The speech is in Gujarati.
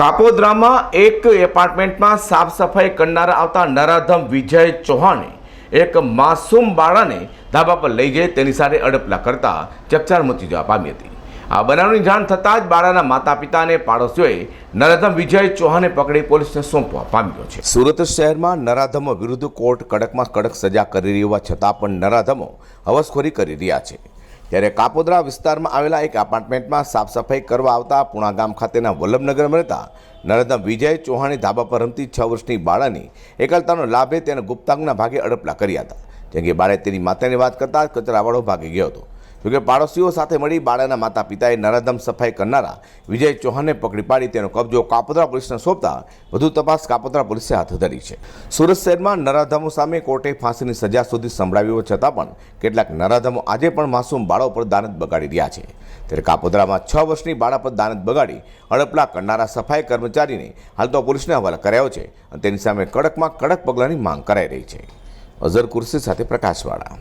કાપોદ્રામાં એક એપાર્ટમેન્ટમાં સાફ સફાઈ કરનારા આવતા નરાધમ વિજય ચૌહાણે એક માસૂમ બાળાને ધાબા પર લઈ જઈ તેની સાથે અડપલા કરતા ચકચાર મચી જવા પામી હતી. આ બનાવની જાણ થતાં જ બાળાના માતા પિતા અને પાડોશીઓએ નરાધમ વિજય ચૌહાણને પકડી પોલીસને સોંપવા પામ્યો છે. સુરત શહેરમાં નરાધમો વિરુદ્ધ કોર્ટ કડકમાં કડક સજા કરી રહી છતાં પણ નરાધમો હવસખોરી કરી રહ્યા છે. ત્યારે કાપોદ્રા વિસ્તારમાં આવેલા એક એપાર્ટમેન્ટમાં સાફ સફાઈ કરવા આવતા પુણા ગામ ખાતેના વલ્લભનગરમાં રહેતા નરેન્દ્ર વિજય ચૌહાણે ધાબા પર રમતી છ વર્ષની બાળાની એકલતાનો લાભે તેને ગુપ્તાંગના ભાગે અડપલા કર્યા હતા, જેમ કે બાળે તેની માતાની વાત કરતા કચરાવાળો ભાગી ગયો હતો. જોકે પાડોશીઓ સાથે મળી બાળાના માતા પિતાએ નરાધમ સફાઈ કરનારા વિજય ચૌહાણને પકડી પાડી તેનો કબજો કાપોદ્રા પોલીસને સોંપતા વધુ તપાસ કાપોદ્રા પોલીસે હાથ ધરી છે. સુરત શહેરમાં નરાધમો સામે કોર્ટે ફાંસીની સજા સુધી સંભળાવી છતાં પણ કેટલાક નરાધમો આજે પણ માસૂમ બાળો પર દાનત બગાડી રહ્યા છે. ત્યારે કાપોદ્રામાં છ વર્ષની બાળા પર દાનત બગાડી હડપલા કરનારા સફાઈ કર્મચારીને હાલ તો પોલીસને હવાલે કરાયો છે અને તેની સામે કડકમાં કડક પગલાંની માંગ કરાઈ રહી છે. અઝર કુર્સી સાથે પ્રકાશવાળા.